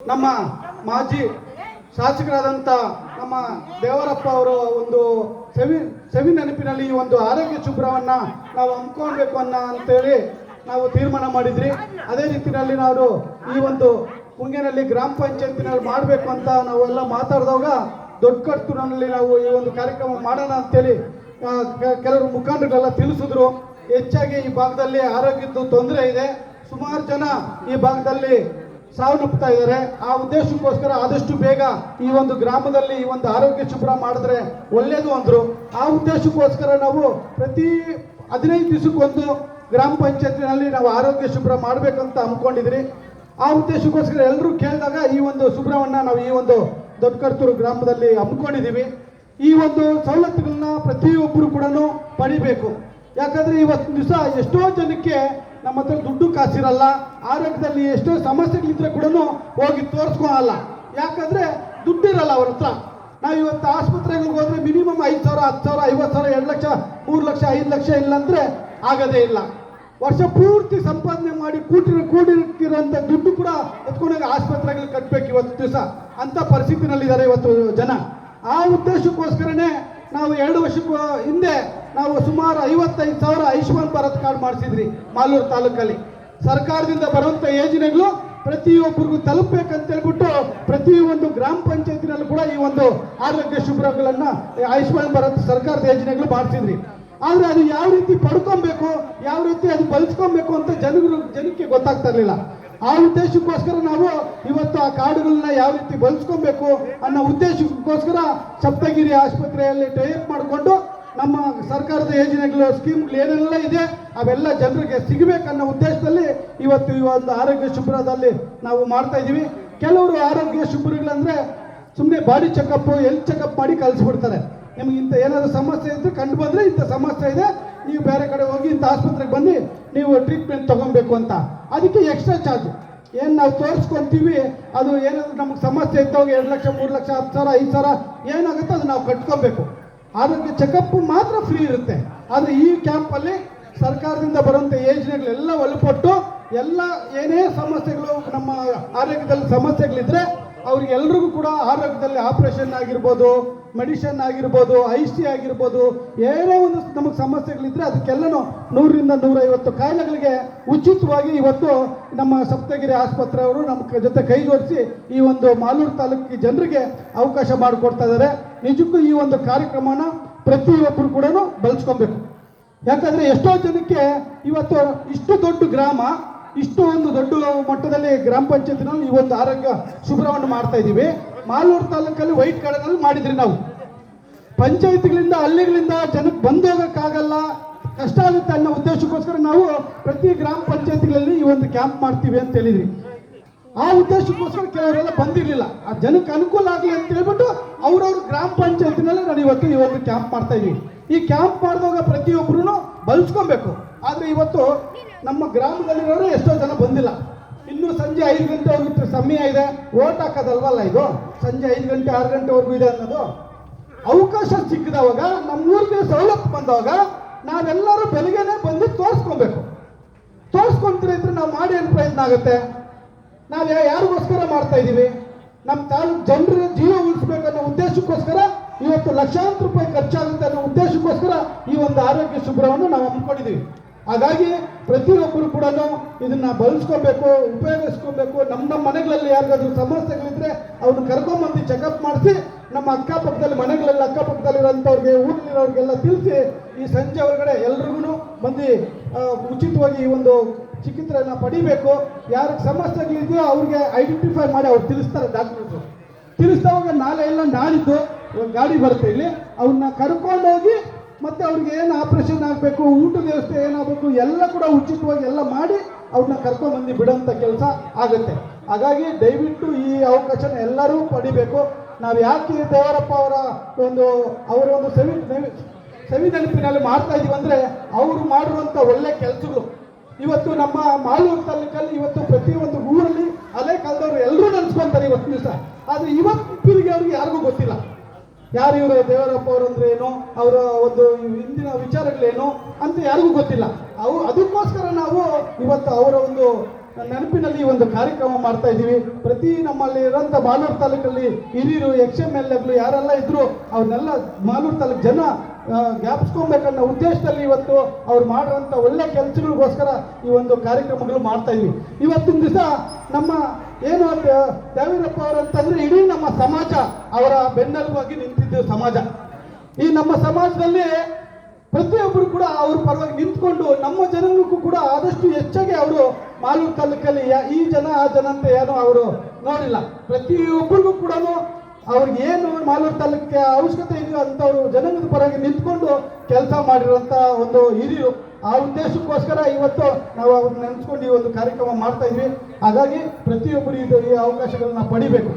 ನಮ್ಮ ಮಾಜಿ ಶಾಸಕರಾದಂಥ ನಮ್ಮ ದೇವರಪ್ಪ ಅವರು ಒಂದು ಸವಿ ಸವಿ ನೆನಪಿನಲ್ಲಿ ಈ ಒಂದು ಆರೋಗ್ಯ ಶುಭ್ರವನ್ನು ನಾವು ಹಮ್ಕೊಳ್ಬೇಕು ಅನ್ನೋ ಅಂತೇಳಿ ನಾವು ತೀರ್ಮಾನ ಮಾಡಿದ್ರಿ. ಅದೇ ರೀತಿಯಲ್ಲಿ ನಾವು ಈ ಒಂದು ಕುಂಗೆನಲ್ಲಿ ಗ್ರಾಮ ಪಂಚಾಯತಿನಲ್ಲಿ ಮಾಡಬೇಕು ಅಂತ ನಾವೆಲ್ಲ ಮಾತಾಡಿದಾಗ ದೊಡ್ಡ ಕಟ್ಟುನಲ್ಲಿ ನಾವು ಈ ಒಂದು ಕಾರ್ಯಕ್ರಮ ಮಾಡೋಣ ಅಂತೇಳಿ ಕೆಲವರು ಮುಖಂಡರೆಲ್ಲ ತಿಳಿಸಿದ್ರು. ಹೆಚ್ಚಾಗಿ ಈ ಭಾಗದಲ್ಲಿ ಆರೋಗ್ಯದ್ದು ತೊಂದರೆ ಇದೆ. ಸುಮಾರು ಜನ ಈ ಭಾಗದಲ್ಲಿ ಸಾವನ್ನಪ್ಪುತ್ತಾ ಇದ್ದಾರೆ. ಆ ಉದ್ದೇಶಕ್ಕೋಸ್ಕರ ಆದಷ್ಟು ಬೇಗ ಈ ಒಂದು ಗ್ರಾಮದಲ್ಲಿ ಈ ಒಂದು ಆರೋಗ್ಯ ಶಿಬಿರ ಮಾಡಿದ್ರೆ ಒಳ್ಳೇದು ಅಂದರು. ಆ ಉದ್ದೇಶಕ್ಕೋಸ್ಕರ ನಾವು ಪ್ರತಿ ಹದಿನೈದು ದಿವಸಕ್ಕೊಂದು ಗ್ರಾಮ ಪಂಚಾಯತಿನಲ್ಲಿ ನಾವು ಆರೋಗ್ಯ ಶಿಬಿರ ಮಾಡಬೇಕಂತ ಹಮ್ಮಿಕೊಂಡಿದ್ರಿ ಆ ಉದ್ದೇಶಕ್ಕೋಸ್ಕರ ಎಲ್ಲರೂ ಕೇಳಿದಾಗ ಈ ಒಂದು ಶುಭ್ರವನ್ನು ನಾವು ಈ ಒಂದು ದೊಡ್ಡಕರ್ತೂರು ಗ್ರಾಮದಲ್ಲಿ ಹಮ್ಮಿಕೊಂಡಿದ್ದೀವಿ. ಈ ಒಂದು ಸವಲತ್ತುಗಳನ್ನ ಪ್ರತಿಯೊಬ್ಬರು ಕೂಡ ಪಡಿಬೇಕು. ಯಾಕಂದ್ರೆ ಇವತ್ತು ದಿವಸ ಎಷ್ಟೋ ಜನಕ್ಕೆ ನಮ್ಮ ಹತ್ರ ದುಡ್ಡು ಕಾಸಿರಲ್ಲ, ಆರೋಗ್ಯದಲ್ಲಿ ಎಷ್ಟೋ ಸಮಸ್ಯೆಗಳಿದ್ರೆ ಕೂಡ ಹೋಗಿ ತೋರಿಸ್ಕೊಳಲ್ಲ. ಯಾಕಂದ್ರೆ ದುಡ್ಡಿರಲ್ಲ ಅವ್ರ ಹತ್ರ. ನಾವು ಇವತ್ತು ಆಸ್ಪತ್ರೆಗಳಿಗೆ ಹೋದ್ರೆ ಮಿನಿಮಮ್ ಐದು ಸಾವಿರ, ಹತ್ತು ಸಾವಿರ, ಐವತ್ತು ಸಾವಿರ, ಎರಡು ಲಕ್ಷ, ಮೂರು ಲಕ್ಷ, ಐದು ಲಕ್ಷ ಇಲ್ಲಾಂದ್ರೆ ಆಗೋದೇ ಇಲ್ಲ. ವರ್ಷ ಪೂರ್ತಿ ಸಂಪಾದನೆ ಮಾಡಿ ಕೂಟಿ ಕೂಡಿರ್ತಿರೋಂಥ ದುಡ್ಡು ಕೂಡ ಎತ್ಕೊಂಡೋಗಿ ಆಸ್ಪತ್ರೆಗಳಿಗೆ ಕಟ್ಟಬೇಕು ಇವತ್ತು ದಿವಸ. ಅಂತ ಪರಿಸ್ಥಿತಿನಲ್ಲಿದ್ದಾರೆ ಇವತ್ತು ಜನ. ಆ ಉದ್ದೇಶಕ್ಕೋಸ್ಕರನೇ ನಾವು ಎರಡು ವರ್ಷಕ್ಕೂ ಹಿಂದೆ ನಾವು ಸುಮಾರು ಐವತ್ತೈದು ಸಾವಿರ ಆಯುಷ್ಮಾನ್ ಭಾರತ್ ಕಾರ್ಡ್ ಮಾಡಿಸಿದ್ರಿ ಮಾಲೂರು ತಾಲೂಕಲ್ಲಿ. ಸರ್ಕಾರದಿಂದ ಬರುವಂಥ ಯೋಜನೆಗಳು ಪ್ರತಿಯೊಬ್ಬರಿಗೂ ತಲುಪಬೇಕಂತ ಹೇಳ್ಬಿಟ್ಟು ಪ್ರತಿಯೊಂದು ಗ್ರಾಮ ಪಂಚಾಯತಿನಲ್ಲೂ ಕೂಡ ಈ ಒಂದು ಆರೋಗ್ಯ ಶುಭ್ರಗಳನ್ನ ಆಯುಷ್ಮಾನ್ ಭಾರತ್ ಸರ್ಕಾರದ ಯೋಜನೆಗಳು ಮಾಡಿಸಿದ್ರಿ. ಆದ್ರೆ ಅದು ಯಾವ ರೀತಿ ಪಡ್ಕೊಬೇಕು, ಯಾವ ರೀತಿ ಅದು ಬಳಸ್ಕೊಬೇಕು ಅಂತ ಜನಗಳು ಜನಕ್ಕೆ ಗೊತ್ತಾಗ್ತಾ ಇರಲಿಲ್ಲ. ಆ ಉದ್ದೇಶಕ್ಕೋಸ್ಕರ ನಾವು ಇವತ್ತು ಆ ಕಾರ್ಡುಗಳನ್ನ ಯಾವ ರೀತಿ ಬಳಸ್ಕೊಬೇಕು ಅನ್ನೋ ಉದ್ದೇಶಕ್ಕೋಸ್ಕರ ಸಪ್ತಗಿರಿ ಆಸ್ಪತ್ರೆಯಲ್ಲಿ ಟೈಪ್ ಮಾಡಿಕೊಂಡು ನಮ್ಮ ಸರ್ಕಾರದ ಯೋಜನೆಗಳು ಸ್ಕೀಮ್ಗಳು ಏನೆಲ್ಲ ಇದೆ, ಅವೆಲ್ಲ ಜನರಿಗೆ ಸಿಗಬೇಕನ್ನೋ ಉದ್ದೇಶದಲ್ಲಿ ಇವತ್ತು ಈ ಒಂದು ಆರೋಗ್ಯ ಶಿಬಿರದಲ್ಲಿ ನಾವು ಮಾಡ್ತಾ ಇದ್ದೀವಿ. ಕೆಲವರು ಆರೋಗ್ಯ ಶಿಬಿರಗಳಂದ್ರೆ ಸುಮ್ಮನೆ ಬಾಡಿ ಚೆಕಪ್ ಎಲ್ ಚೆಕಪ್ ಮಾಡಿ ಕಳಿಸ್ಬಿಡ್ತಾರೆ. ನಿಮ್ಗೆ ಇಂಥ ಏನಾದರೂ ಸಮಸ್ಯೆ ಇದ್ದರೆ ಕಂಡು ಬಂದರೆ ಇಂಥ ಸಮಸ್ಯೆ ಇದೆ, ನೀವು ಬೇರೆ ಕಡೆ ಹೋಗಿ ಇಂಥ ಆಸ್ಪತ್ರೆಗೆ ಬಂದು ನೀವು ಟ್ರೀಟ್ಮೆಂಟ್ ತಗೊಬೇಕು ಅಂತ. ಅದಕ್ಕೆ ಎಕ್ಸ್ಟ್ರಾ ಚಾರ್ಜ್ ಏನು ನಾವು ತೋರಿಸ್ಕೊಂತೀವಿ, ಅದು ಏನಾದರೂ ನಮ್ಗೆ ಸಮಸ್ಯೆ ಇದ್ದವಾಗ ಎರಡು ಲಕ್ಷ, ಮೂರು ಲಕ್ಷ, ಹತ್ತು ಸಾವಿರ, ಐದು ಸಾವಿರ ಏನಾಗುತ್ತೆ ಅದು ನಾವು ಕಟ್ಕೋಬೇಕು ಆರೋಗ್ಯ ಚೆಕಪ್ ಮಾತ್ರ ಫ್ರೀ ಇರುತ್ತೆ. ಆದರೆ ಈ ಕ್ಯಾಂಪಲ್ಲಿ ಸರ್ಕಾರದಿಂದ ಬರುವಂಥ ಯೋಜನೆಗಳೆಲ್ಲ ಒಳಪಟ್ಟು ಎಲ್ಲ ಏನೇ ಸಮಸ್ಯೆಗಳು ನಮ್ಮ ಆರೋಗ್ಯದಲ್ಲಿ ಸಮಸ್ಯೆಗಳಿದ್ರೆ ಅವ್ರಿಗೆಲ್ರಿಗೂ ಕೂಡ ಆರೋಗ್ಯದಲ್ಲಿ ಆಪರೇಷನ್ ಆಗಿರ್ಬೋದು ಮೆಡಿಷನ್ ಆಗಿರ್ಬೋದು ಐ ಸಿ ಆಗಿರ್ಬೋದು, ಏನೇ ಒಂದು ನಮಗೆ ಸಮಸ್ಯೆಗಳಿದ್ರೆ ಅದಕ್ಕೆಲ್ಲನೂ ನೂರರಿಂದ ನೂರೈವತ್ತು ಕಾಯಿಲೆಗಳಿಗೆ ಉಚಿತವಾಗಿ ಇವತ್ತು ನಮ್ಮ ಸಪ್ತಗಿರಿ ಆಸ್ಪತ್ರೆಯವರು ನಮ್ಮ ಜೊತೆ ಕೈ ಜೋಡಿಸಿ ಈ ಒಂದು ಮಾಲೂರು ತಾಲೂಕಿನ ಜನರಿಗೆ ಅವಕಾಶ ಮಾಡಿಕೊಡ್ತಾ ಇದ್ದಾರೆ. ನಿಜಕ್ಕೂ ಈ ಒಂದು ಕಾರ್ಯಕ್ರಮನ ಪ್ರತಿಯೊಬ್ಬರು ಕೂಡ ಬಳಸ್ಕೊಬೇಕು. ಯಾಕಂದ್ರೆ ಎಷ್ಟೋ ಜನಕ್ಕೆ ಇವತ್ತು ಇಷ್ಟು ದೊಡ್ಡ ಗ್ರಾಮ ಇಷ್ಟು ಒಂದು ದೊಡ್ಡ ಮಟ್ಟದಲ್ಲಿ ಗ್ರಾಮ ಪಂಚಾಯತಿನಲ್ಲಿ ಈ ಒಂದು ಆರೋಗ್ಯ ಶುಭ್ರವನ್ನು ಮಾಡ್ತಾ ಇದ್ದೀವಿ. ಮಾಲೂರು ತಾಲೂಕಲ್ಲಿ ವೈಟ್ ಕಾರ್ಡ್ನಲ್ಲಿ ಮಾಡಿದ್ರಿ ನಾವು. ಪಂಚಾಯತಿಗಳಿಂದ, ಹಳ್ಳಿಗಳಿಂದ ಜನಕ್ಕೆ ಬಂದೋಗಕ್ಕಾಗಲ್ಲ, ಕಷ್ಟ ಆಗುತ್ತೆ ಅನ್ನೋ ಉದ್ದೇಶಕ್ಕೋಸ್ಕರ ನಾವು ಪ್ರತಿ ಗ್ರಾಮ ಪಂಚಾಯತಿಗಳಲ್ಲಿ ಈ ಒಂದು ಕ್ಯಾಂಪ್ ಮಾಡ್ತೀವಿ ಅಂತ ಹೇಳಿದ್ರಿ. ಆ ಉದ್ದೇಶಕ್ಕೋಸ್ಕರ ಕೆಲವರೆಲ್ಲ ಬಂದಿರಲಿಲ್ಲ. ಆ ಜನಕ್ಕೆ ಅನುಕೂಲ ಆಗಲಿ ಅಂತ ಹೇಳ್ಬಿಟ್ಟು ಅವ್ರವ್ರ ಗ್ರಾಮ ಪಂಚಾಯತಿನಲ್ಲೇ ನಾನು ಇವತ್ತು ಈ ಒಂದು ಕ್ಯಾಂಪ್ ಮಾಡ್ತಾ ಇದೀವಿ ಈ ಕ್ಯಾಂಪ್ ಮಾಡಿದಾಗ ಪ್ರತಿಯೊಬ್ಬರು ಬಳಸ್ಕೊಬೇಕು. ಆದರೆ ಇವತ್ತು ನಮ್ಮ ಗ್ರಾಮದಲ್ಲಿರೋರು ಎಷ್ಟೋ ಜನ ಬಂದಿಲ್ಲ. ಇನ್ನು ಸಂಜೆ ಐದು ಗಂಟೆವರೆಗೂ ಸಮಯ ಇದೆ. ಓಟ್ ಹಾಕೋದಲ್ವಲ್ಲ ಇದು? ಸಂಜೆ ಐದು ಗಂಟೆ, ಆರು ಗಂಟೆವರೆಗೂ ಇದೆ ಅನ್ನೋದು? ಅವಕಾಶ ಸಿಕ್ಕಿದವಾಗ, ನಮ್ಮೂರಿಗೆ ಸವಲತ್ತು ಬಂದವಾಗ ನಾವೆಲ್ಲರೂ ಬೆಳಗ್ಗೆನೆ ಬಂದು ತೋರಿಸ್ಕೊಬೇಕು. ತೋರಿಸ್ಕೊಂತೀರಿ ಇದ್ರೆ ನಾವು ಮಾಡಿ ಏನು ಪ್ರಯತ್ನ ಆಗುತ್ತೆ? ನಾವು ಯಾರಿಗೋಸ್ಕರ ಮಾಡ್ತಾ ಇದ್ದೀವಿ ನಮ್ಮ ತಾಲೂಕು ಜನರ ಜೀವ ಉಳಿಸ್ಬೇಕನ್ನೋ ಉದ್ದೇಶಕ್ಕೋಸ್ಕರ ಇವತ್ತು ಲಕ್ಷಾಂತರ ರೂಪಾಯಿ ಖರ್ಚಾಗುತ್ತೆ ಅನ್ನೋ ಉದ್ದೇಶಕ್ಕೋಸ್ಕರ ಈ ಒಂದು ಆರೋಗ್ಯ ಶುಭ್ರವನ್ನು ನಾವು ಹಮ್ಮಿಕೊಂಡಿದ್ದೀವಿ ಹಾಗಾಗಿ ಪ್ರತಿಯೊಬ್ಬರು ಕೂಡ ಇದನ್ನ ಬಳಸ್ಕೋಬೇಕು, ಉಪಯೋಗಿಸ್ಕೋಬೇಕು. ನಮ್ಮ ನಮ್ಮ ಮನೆಗಳಲ್ಲಿ ಯಾರಿಗಾದ್ರೂ ಸಮಸ್ಯೆಗಳಿದ್ರೆ ಅವ್ರನ್ನ ಕರ್ಕೊಂಬಂದು ಚೆಕಪ್ ಮಾಡಿಸಿ ನಮ್ಮ ಅಕ್ಕಪಕ್ಕದಲ್ಲಿ ಮನೆಗಳಲ್ಲಿ ಅಕ್ಕಪಕ್ಕದಲ್ಲಿರೋಂಥವ್ರಿಗೆ ಊರಲ್ಲಿರೋರಿಗೆಲ್ಲ ತಿಳಿಸಿ ಈ ಸಂಜೆ ಒಳಗಡೆ ಎಲ್ರಿಗೂ ಬಂದು ಉಚಿತವಾಗಿ ಈ ಒಂದು ಚಿಕಿತ್ಸೆಯನ್ನು ಪಡಿಬೇಕು. ಯಾರಿಗೆ ಸಮಸ್ಯೆಗಳಿದೆಯೋ ಅವ್ರಿಗೆ ಐಡೆಂಟಿಫೈ ಮಾಡಿ ಅವ್ರು ತಿಳಿಸ್ತಾರೆ ಡಾಕ್ಟರ್ಸು ತಿಳಿಸ್ದವಾಗ ನಾಳೆ ಎಲ್ಲ ನಾಡಿದ್ದು ಒಂದು ಗಾಡಿ ಬರುತ್ತೆ ಇಲ್ಲಿ. ಅವ್ರನ್ನ ಕರ್ಕೊಂಡೋಗಿ ಮತ್ತೆ ಅವ್ರಿಗೆ ಏನು ಆಪರೇಷನ್ ಆಗಬೇಕು, ಊಟದ ವ್ಯವಸ್ಥೆ ಏನಾಗಬೇಕು, ಎಲ್ಲ ಕೂಡ ಉಚಿತವಾಗಿ ಎಲ್ಲ ಮಾಡಿ ಅವ್ರನ್ನ ಕರ್ಕೊಂಡ್ಬಂದು ಬಿಡೋಂಥ ಕೆಲಸ ಆಗುತ್ತೆ. ಹಾಗಾಗಿ ದಯವಿಟ್ಟು ಈ ಅವಕಾಶನ ಎಲ್ಲರೂ ಪಡಿಬೇಕು. ನಾವು ಯಾಕೆ ದೇವರಪ್ಪ ಅವರ ಒಂದು ಅವರ ಒಂದು ಸವಿ ಸವಿ ನೆನಪಿನಲ್ಲಿ ಮಾಡ್ತಾ ಇದೀವಿ ಅಂದ್ರೆ ಅವರು ಮಾಡಿರುವಂಥ ಒಳ್ಳೆ ಕೆಲಸಗಳು. ಇವತ್ತು ನಮ್ಮ ಮಾಲೂರು ತಾಲೂಕಲ್ಲಿ ಇವತ್ತು ಪ್ರತಿಯೊಂದು ಊರಲ್ಲಿ ಹಳೆ ಕಾಲದವರು ಎಲ್ಲರೂ ನೆನೆಸ್ಕೊಂತಾರೆ ಇವತ್ತು ದಿವಸ. ಆದರೆ ಇವತ್ತು ಯಾರು ಇವರು ದೇವರಪ್ಪ ಅವರು ಅಂದ್ರೆ ಏನು? ಅವರ ಒಂದು ಹಿಂದಿನ ವಿಚಾರಗಳೇನು ಅಂತ ಯಾರಿಗೂ ಗೊತ್ತಿಲ್ಲ. ಅವು ಅದಕ್ಕೋಸ್ಕರ ನಾವು ಇವತ್ತು ಅವರ ಒಂದು ನೆನಪಿನಲ್ಲಿ ಒಂದು ಕಾರ್ಯಕ್ರಮ ಮಾಡ್ತಾ ಇದ್ದೀವಿ. ಪ್ರತಿ ನಮ್ಮಲ್ಲಿ ಇರೋಂಥ ಮಾಲೂರು ತಾಲೂಕಲ್ಲಿ ಹಿರಿಯರು ಎಕ್ಸ್ ಎಂ ಎಲ್ ಎಗಳು ಯಾರೆಲ್ಲ ಇದ್ರು, ಅವ್ರನ್ನೆಲ್ಲ ಮಾಲೂರು ತಾಲೂಕು ಜನ ಜ್ಞಾಪಿಸ್ಕೊಬೇಕನ್ನೋ ಉದ್ದೇಶದಲ್ಲಿ ಇವತ್ತು ಅವ್ರು ಮಾಡಿರೋಂಥ ಒಳ್ಳೆ ಕೆಲಸಗಳಿಗೋಸ್ಕರ ಈ ಒಂದು ಕಾರ್ಯಕ್ರಮಗಳು ಮಾಡ್ತಾ ಇದ್ವಿ. ಇವತ್ತಿನ ದಿವಸ ನಮ್ಮ ಏನು ದ- ದೇವೀರಪ್ಪ ಅವರಂತಂದ್ರೆ ಇಡೀ ನಮ್ಮ ಸಮಾಜ ಅವರ ಬೆನ್ನೆಲುಬಾಗಿ ನಿಂತಿದ್ದು ಸಮಾಜ. ಈ ನಮ್ಮ ಸಮಾಜದಲ್ಲಿ ಪ್ರತಿಯೊಬ್ಬರು ಕೂಡ ಅವ್ರ ಪರವಾಗಿ ನಿಂತ್ಕೊಂಡು ನಮ್ಮ ಜನಗಳಿಗೂ ಕೂಡ ಆದಷ್ಟು ಹೆಚ್ಚಾಗಿ ಅವರು ಮಾಲೂರು ತಾಲೂಕಲ್ಲಿ ಈ ಜನ, ಆ ಜನ ಅಂತ ಏನೋ ಅವರು ನೋಡಿಲ್ಲ. ಪ್ರತಿಯೊಬ್ಬರಿಗೂ ಕೂಡ ಅವ್ರಿಗೆ ಏನು ಮಾಲೂರು ತಾಲೂಕಿಗೆ ಅವಶ್ಯಕತೆ ಇದೆಯೋ ಅಂಥವ್ರು ಜನಾಂಗದ ಪರವಾಗಿ ನಿಂತ್ಕೊಂಡು ಕೆಲಸ ಮಾಡಿರುವಂಥ ಒಂದು ಹಿರಿಯರು. ಆ ಉದ್ದೇಶಕ್ಕೋಸ್ಕರ ಇವತ್ತು ನಾವು ಅವ್ರನ್ನ ನೆನೆಸ್ಕೊಂಡು ಈ ಒಂದು ಕಾರ್ಯಕ್ರಮ ಮಾಡ್ತಾ ಇದ್ವಿ. ಹಾಗಾಗಿ ಪ್ರತಿಯೊಬ್ಬರು ಇದು ಈ ಅವಕಾಶಗಳನ್ನ ಪಡಿಬೇಕು.